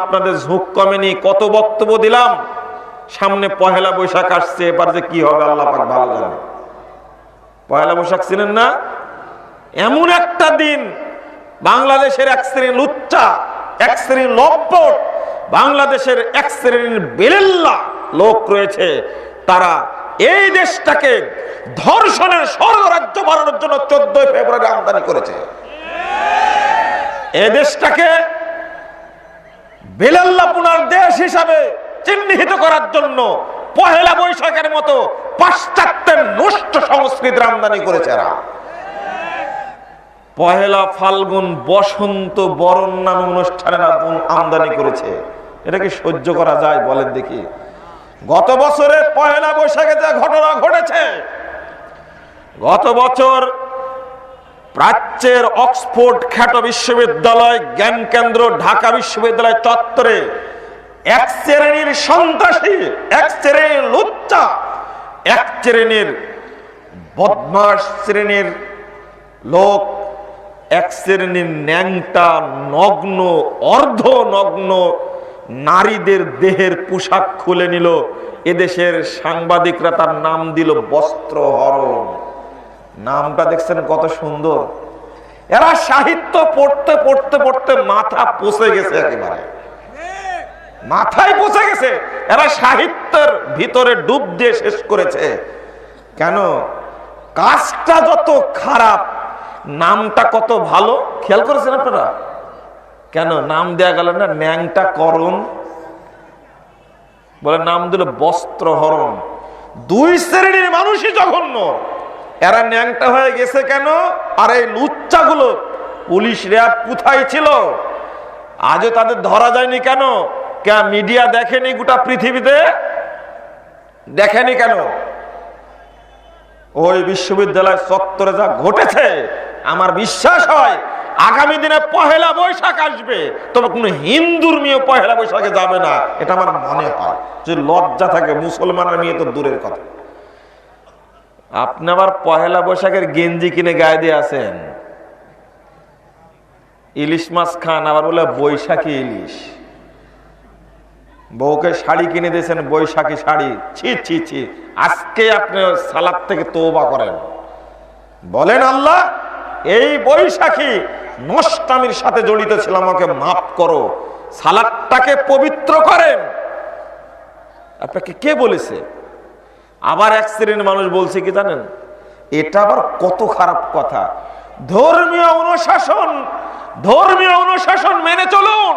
আপনাদের ঝোঁক কমেনি, কত বক্তব্য দিলাম, সামনে পহেলা বৈশাখ আসছে, এবার যে কি হবে আল্লাহ ভালো জানে। পহেলা বৈশাখ চিনেন না? এমন একটা দিন, বাংলাদেশের এক শ্রেণি লুচ্চা, এক শ্রেণি লম্পট, বাংলাদেশের এক শ্রেণির বেলেল্লা লোক রয়েছে, তারা এই দেশটাকে ধর্ষণের স্বর্গরাজ্য বানানোর জন্য চোদ্দই ফেব্রুয়ারি আমদানি করেছে। এ দেশটাকে বেলাল্লাপুনার দেশ হিসাবে চিহ্নিত করার জন্য পহেলা বৈশাখের মতো পাশ্চাত্যের নষ্ট সংস্কৃতির আমদানি করেছে এরা। পহেলা ফাল্গুন বসন্ত বরণ নামে অনুষ্ঠানের আমদানি করেছে। এটা কি সহ্য করা যায় বলেন দেখি। গত বছরে পহেলা বৈশাখে যে ঘটনা ঘটেছে, গত বছর প্রাচ্যের অক্সফোর্ড খ্যাত বিশ্ববিদ্যালয়, জ্ঞান কেন্দ্র ঢাকা বিশ্ববিদ্যালয় চত্বরে এক শ্রেণির সন্ত্রাসী, এক শ্রেণির লুচ্চা, এক শ্রেণির বদমাস শ্রেণির লোক, এক শ্রেণির ন্যাংটা, নগ্ন অর্ধ নগ্ন নারীদের দেহের পোশাক খুলে নিল। এদেশের সাংবাদিকরা তার নাম দিল বস্ত্র হরণ নামটা দেখছেন কত সুন্দর। এরা সাহিত্য পড়তে পড়তে পড়তে মাথা পচে গেছে একেবারে। মাথায় পচে গেছে। এরা সাহিত্যের ভিতরে ডুব দিয়ে শেষ করেছে। কেন? কাজটা যত খারাপ, নামটা কত ভালো। খেয়াল করেছেন আপনারা? কেন? নাম দেয়া গেল না, ন্যাংটা করণ বলে, নাম দিল বস্ত্রহরণ। দুই শ্রেণির মানুষই জঘন্য। এরা ন্যাংটা হয়ে গেছে কেন? আর এই লুচ্চাগুলো পুলিশ র্যাব কোথায় ছিল? আজও তাদের ধরা যায়নি কেন? কে মিডিয়া দেখেনি গোটা পৃথিবীতে? দেখেনি কেন? ওই বিশ্ববিদ্যালয় চত্বরে যা ঘটেছে, আমার বিশ্বাস হয় আগামী দিনে পহেলা বৈশাখ আসবে। তবে কোনো হিন্দুর মেয়ে পহেলা বৈশাখে যাবে না। এটা আমার মনে হয়। যে লজ্জা থাকে, মুসলমানের মেয়ে তো দূরের কথা। আপনি আবার পহেলা বৈশাখের গেঞ্জি কিনে গায়ে দিয়ে আছেন। ইলিশ মাছ খান, আবার বলে বৈশাখী ইলিশ। বউকে শাড়ি কিনে দিয়েছেন, বৈশাখী শাড়ি। ছি ছি ছি। আজকে আপনি সালাদ থেকে তোবা করেন। বলেন আল্লাহ, এই বৈশাখী নষ্টামির সাথে জড়িত ছিল, আমাকে মাফ করো। সালাদটাকে পবিত্র করেন। আপনাকে কে বলেছে? আবার এক শ্রেণির মানুষ বলছে কি জানেন? এটা আবার কত খারাপ কথা। ধর্মীয় অনুশাসন ধর্মীয় অনুশাসন মেনে চলুন,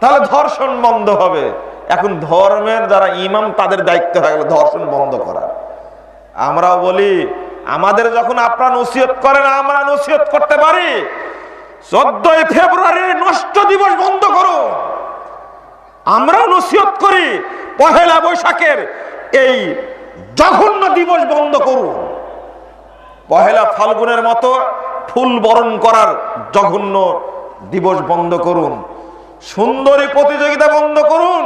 তাহলে ধর্ষণ বন্ধ হবে। এখন ধর্মের যারা ইমাম, তাদের দায়িত্ব হয়ে গেল ধর্ষণ বন্ধ করা। আমরাও বলি, আমাদের যখন আপনারা নসিহত করেন, আমরা নসিহত করতে পারি। চোদ্দই ফেব্রুয়ারি নষ্ট দিবস বন্ধ করো আমরাও নসিহত করি, পহেলা বৈশাখের এই জঘন্য দিবস বন্ধ করুন। পহেলা ফাল্গুনের মতো ফুল বরণ করার জঘন্য দিবস বন্ধ করুন। সুন্দরী প্রতিযোগিতা বন্ধ করুন।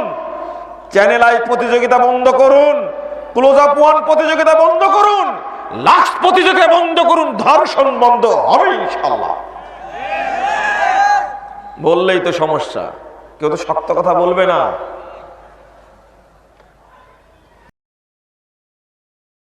চ্যানেল আই প্রতিযোগিতা বন্ধ করুন। ক্লোজ আপ ওয়ান প্রতিযোগিতা বন্ধ করুন। লাস্ট প্রতিযোগিতা বন্ধ করুন। ধর্ষণ বন্ধ হবে ইনশাল্লাহ বললেই তো সমস্যা। কেউ তো শক্ত কথা বলবে না।